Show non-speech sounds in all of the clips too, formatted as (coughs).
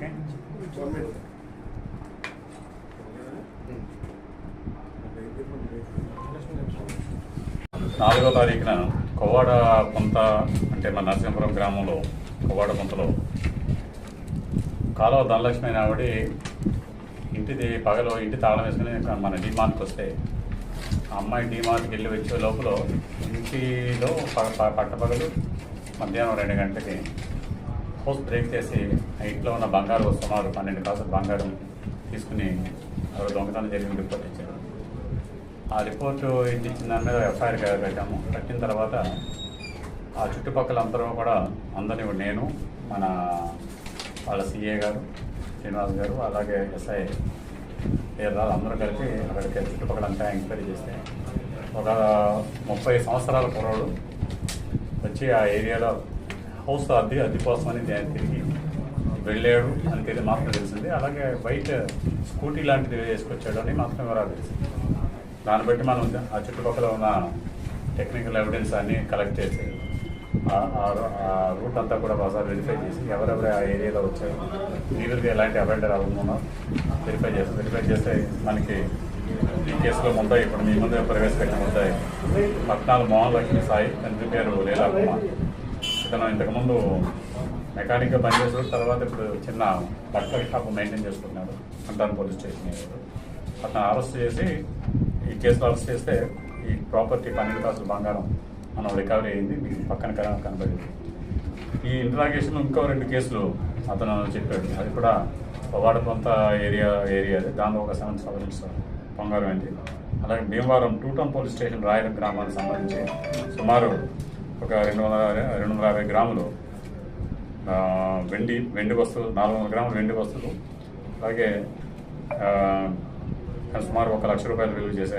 Okay నాలుగో తారీఖున కొవ్వాడ పొంత అంటే మన నరసింహపురం గ్రామంలో కొవ్వాడ పొంతలో కాలువ ధనలక్ష్మి అయిన ఆవిడ ఇంటిది పగలు ఇంటి తాళం వేసుకుని మన డిమార్ట్కి వస్తే ఆ అమ్మాయి డిమార్ట్కి వెళ్ళి వచ్చే లోపల ఇంటిలో ప- ప- పట్టపగలు మధ్యాహ్నం రెండు గంటలకి హౌస్ బ్రేక్ చేసి ఆ ఇంట్లో ఉన్న బంగారు సుమారు పన్నెండు కాసుల బంగారం తీసుకుని ఎవరు దొంగతనం జరిగిన రిపోర్ట్ ఇచ్చారు. ఆ రిపోర్టు ఇచ్చిన దాని మీద ఎఫ్ఐఆర్ పెట్టాము. పెట్టిన తర్వాత ఆ చుట్టుపక్కల అందరూ కూడా అందరినీ కూడా నేను మన వాళ్ళ సిఏ గారు శ్రీనివాస్ గారు అలాగే ఎస్ఐ వీరరాజు అందరూ కలిపి అక్కడికి చుట్టుపక్కల అంతా ఎంక్వైరీ చేస్తే ఒక ముప్పై సంవత్సరాల కుర్రోడు వచ్చి ఆ ఏరియాలో హౌస్ అద్దె అద్దె అనేది ఆయన తిరిగి వెళ్ళాడు అని తెలియదు మాత్రం తెలిసింది. అలాగే బయట స్కూటీ లాంటిది వేసుకొచ్చాడు అని మాత్రం వివరాలు తెలిసింది. దాన్ని బట్టి మనం ఆ చుట్టుపక్కల ఉన్న టెక్నికల్ ఎవిడెన్స్ అన్ని కలెక్ట్ చేసి ఆ- రూట్ అంతా కూడా బాగా వెరిఫై చేసి ఎవరెవరు ఆ ఏరియాలో వచ్చారు నీళ్ళకి ఎలాంటి అబెండర్ అవుతుందో వెరిఫై చేస్తాం వెరిఫై చేస్తే మనకి ఈ కేసులో ముందాయి ఇప్పుడు మీ ముందు ప్రవేశపెట్టిన ముందాయి పద్నాలుగు మోహన్ లక్ష్మి సాయి తండ్రి పేరు లీలా కుమార్ ఇతను ఇంతకుముందు మెకానిక్గా పనిచేసాడు తర్వాత ఇప్పుడు చిన్న బట్టల షాప్ మెయింటైన్ చేసుకున్నాడు అంటాను పోలీస్ స్టేషన్ అతను అరెస్ట్ చేసి ఈ కేసులో అరెస్ట్ చేస్తే ఈ ప్రాపర్టీ పన్నెండు కాసులు బంగారం మనం రికవరీ అయింది మీకు పక్కన కన- కనబడింది. ఈ ఇంట్రాగేషన్ ఇంకో రెండు కేసులు అతను చెప్పాడు. అది కూడా వాడపంత ఏరియా ఏరియా అది. దానిలో ఒక సెవెన్ సవర్న్స్ బంగారం అయింది అలాగే Bhimavaram two town police station రాయడం గ్రామానికి సంబంధించి సుమారు ఒక రెండు వందల రెండు వందల యాభై గ్రాములు వెండి వెండి వస్తువులు నాలుగు వందల గ్రాములు వెండి వస్తువులు అలాగే సుమారు ఒక లక్ష రూపాయలు విలువ చేసే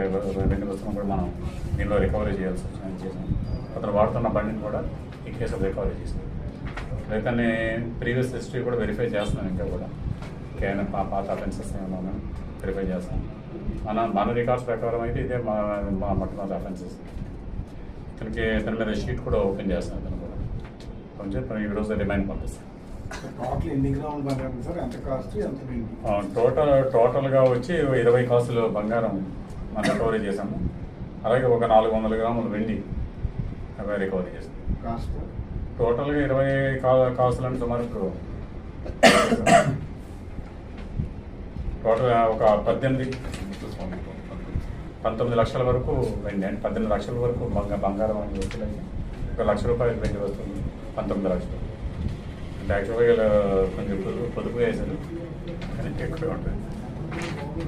వెండి వస్తువులను కూడా మనం దీనిలో రికవరీ చేయాల్సి చేసాం. అతను వాడుతున్న బండిని కూడా ఈ కేసులో రికవరీ చేసాం లేకనే ప్రీవియస్ హిస్టరీ కూడా వెరిఫై చేస్తున్నాం ఇంకా కూడా. కేవలం పా పాత అఫెన్సెస్ ఏమన్నా వెరిఫై చేస్తాం. మన మన రికార్డ్స్ ప్రకారం అయితే ఇదే మా మా మొట్టమొదటి అఫెన్సెస్ ఇతనికి ఇతని మీద షీట్ కూడా ఓపెన్ చేస్తాం ఇతను కూడా. కొంచెం ఇతను ఈ రోజు రిమైండ్ పంపిస్తాం టోటల్ ఎన్ని గ్రాములు బంగారం సార్? ఎంత కాస్ట్ ఎంత టోటల్ టోటల్గా వచ్చి ఇరవై కాసులు బంగారం మనం రికవరీ చేసాము అలాగే ఒక నాలుగు వందల గ్రాములు వెండి అవి రికవరీ చేసాం కాస్ట్ టోటల్గా ఇరవై కా కాసులు అంటే సుమారు టోటల్ (coughs) ఒక పద్దెనిమిది. పంతొమ్మిది లక్షల వరకు వెండి అంటే పద్దెనిమిది లక్షల వరకు బంగ బంగారం అని వస్తువులకి ఒక లక్ష రూపాయలు వెండి వస్తుంది. పంతొమ్మిది లక్షలు. అంటే యాక్చువల్గా కొంచెం పొదుపు పొదుపు వేశారు కానీ ఎక్కువ ఉంటుంది.